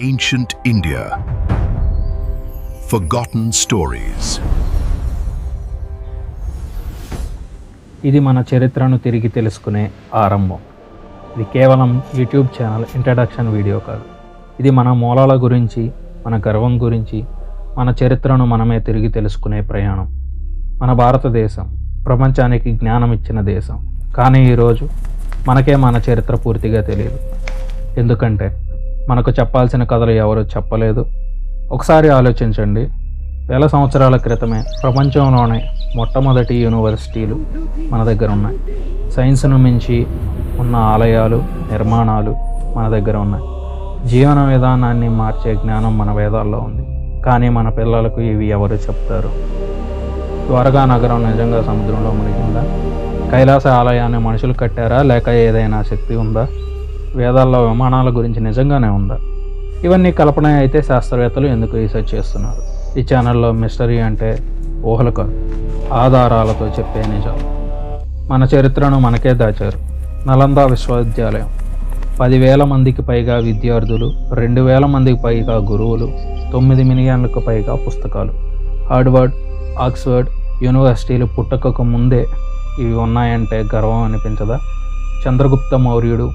Ancient India. Forgotten Stories. ఇది మన చరిత్రను తిరిగి తెలుసుకునే ఆరంభం. ఇది కేవలం యూట్యూబ్ ఛానల్ ఇంట్రడక్షన్ వీడియో కాదు. ఇది మన మూలాల గురించి మన గర్వం గురించి మన చరిత్రను మనమే తిరిగి తెలుసుకునే ప్రయాణం. మన భారతదేశం ప్రపంచానికి జ్ఞానం ఇచ్చిన దేశం. కానీ ఈరోజు మనకే మన చరిత్ర పూర్తిగా తెలియదు. ఎందుకంటే మనకు చెప్పాల్సిన కథలు ఎవరు చెప్పలేదు. ఒకసారి ఆలోచించండి. వేల సంవత్సరాల క్రితమే ప్రపంచంలోనే మొట్టమొదటి యూనివర్సిటీలు మన దగ్గర ఉన్నాయి. సైన్స్ను మించి ఉన్న ఆలయాలు నిర్మాణాలు మన దగ్గర ఉన్నాయి. జీవన విధానాన్ని మార్చే జ్ఞానం మన వేదాల్లో ఉంది. కానీ మన పిల్లలకు ఇవి ఎవరు చెప్తారు? ద్వారకా నగరం నిజంగా సముద్రంలో మునిగిందా? కైలాస ఆలయాన్ని మనుషులు కట్టారా? లేక ఏదైనా శక్తి ఉందా? వేదాల్లో విమానాల గురించి నిజంగానే ఉందా? ఇవన్నీ కల్పన అయితే శాస్త్రవేత్తలు ఎందుకు రీసెర్చ్ చేస్తున్నారు? ఈ ఛానల్లో మిస్టరీ అంటే ఊహలు కాదు ఆధారాలతో చెప్పే నిజాలు. మన చరిత్రను మనకే దాచారు నలంద విశ్వవిద్యాలయం. పదివేల మందికి పైగా విద్యార్థులు రెండు వేల మందికి పైగా గురువులు తొమ్మిది మిలియన్లకు పైగా పుస్తకాలు. హార్డ్వర్డ్ ఆక్స్ఫర్డ్ యూనివర్సిటీలు పుట్టకకు ముందే ఇవి ఉన్నాయంటే గర్వం అనిపించదా? చంద్రగుప్త మౌర్యుడు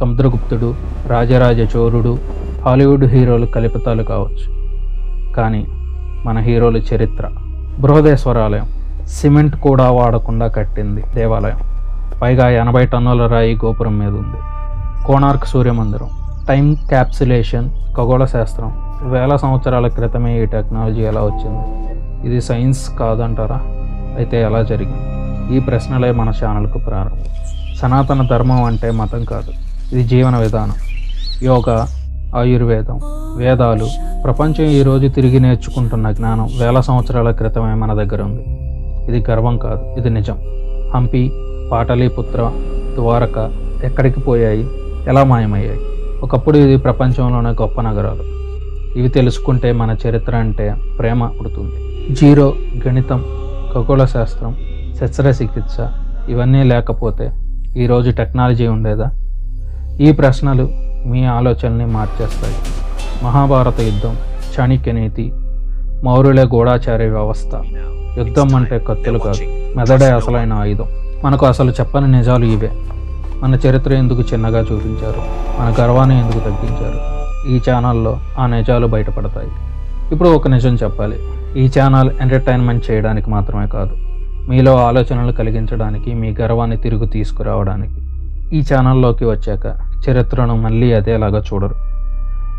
సముద్రగుప్తుడు రాజరాజ చోరుడు హాలీవుడ్ హీరోలు కలిపితాలు కావచ్చు. కానీ మన హీరోల చరిత్ర బృహదేశ్వరాలయం సిమెంట్ కూడా వాడకుండా కట్టింది దేవాలయం. పైగా ఎనభై టన్నుల రాయి గోపురం మీద ఉంది. కోణార్క్ సూర్యమందిరం టైం క్యాప్సులేషన్ ఖగోళ శాస్త్రం వేల సంవత్సరాల క్రితమే ఈ టెక్నాలజీ ఎలా వచ్చింది? ఇది సైన్స్ కాదంటారా? అయితే ఎలా జరిగింది? ఈ ప్రశ్నలే మన ఛానల్కు ప్రారంభం. సనాతన ధర్మం అంటే మతం కాదు. ఇది జీవన విధానం. యోగా ఆయుర్వేదం వేదాలు ప్రపంచం ఈరోజు తిరిగి నేర్చుకుంటున్న జ్ఞానం వేల సంవత్సరాల క్రితమే మన దగ్గర ఉంది. ఇది గర్వం కాదు ఇది నిజం. హంపి పాటలీపుత్ర ద్వారక ఎక్కడికి పోయాయి ఎలా మాయమయ్యాయి? ఒకప్పుడు ఇది ప్రపంచంలోనే గొప్ప నగరాలు. ఇవి తెలుసుకుంటే మన చరిత్ర అంటే ప్రేమ పుడుతుంది. జీరో గణితం ఖగోళ శాస్త్రం శస్త్రచికిత్స ఇవన్నీ లేకపోతే ఈరోజు టెక్నాలజీ ఉండేదా? ఈ ప్రశ్నలు మీ ఆలోచనని మార్చేస్తాయి. మహాభారత యుద్ధం చాణిక్య నీతి మౌర్యుల గూఢాచార్య వ్యవస్థ. యుద్ధం అంటే కత్తులు కాదు మెదడే అసలైన ఆయుధం. మనకు అసలు చెప్పని నిజాలు ఇవే. మన చరిత్ర ఎందుకు చిన్నగా చూపించారు? మన గర్వాన్ని ఎందుకు తగ్గించారు? ఈ ఛానల్లో ఆ నిజాలు బయటపడతాయి. ఇప్పుడు ఒక నిజం చెప్పాలి. ఈ ఛానల్ ఎంటర్టైన్మెంట్ చేయడానికి మాత్రమే కాదు మీలో ఆలోచనలు కలిగించడానికి మీ గర్వాన్ని తిరిగి తీసుకురావడానికి. ఈ ఛానల్లోకి వచ్చాక చరిత్రను మళ్ళీ అదేలాగా చూడరు.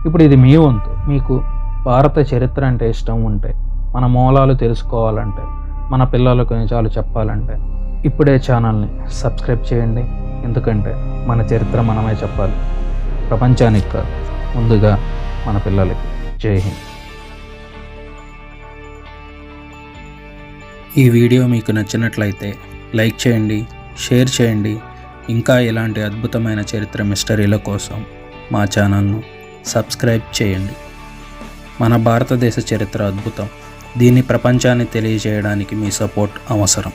ఇప్పుడు ఇది మీ వంతు. మీకు భారత చరిత్ర అంటే ఇష్టం ఉంటే మన మూలాలు తెలుసుకోవాలంటే మన పిల్లలకు నిజాలు చెప్పాలంటే ఇప్పుడే ఛానల్ని సబ్స్క్రైబ్ చేయండి. ఎందుకంటే మన చరిత్ర మనమే చెప్పాలి. ప్రపంచానికి కాదు ముందుగా మన పిల్లలకి. జై హింద్. ఈ వీడియో మీకు నచ్చినట్లయితే లైక్ చేయండి షేర్ చేయండి. ఇంకా ఇలాంటి అద్భుతమైన చరిత్ర మిస్టరీల కోసం మా ఛానల్ను సబ్స్క్రైబ్ చేయండి. మన భారతదేశ చరిత్ర అద్భుతం. దీన్ని ప్రపంచాన్ని తెలియజేయడానికి మీ సపోర్ట్ అవసరం.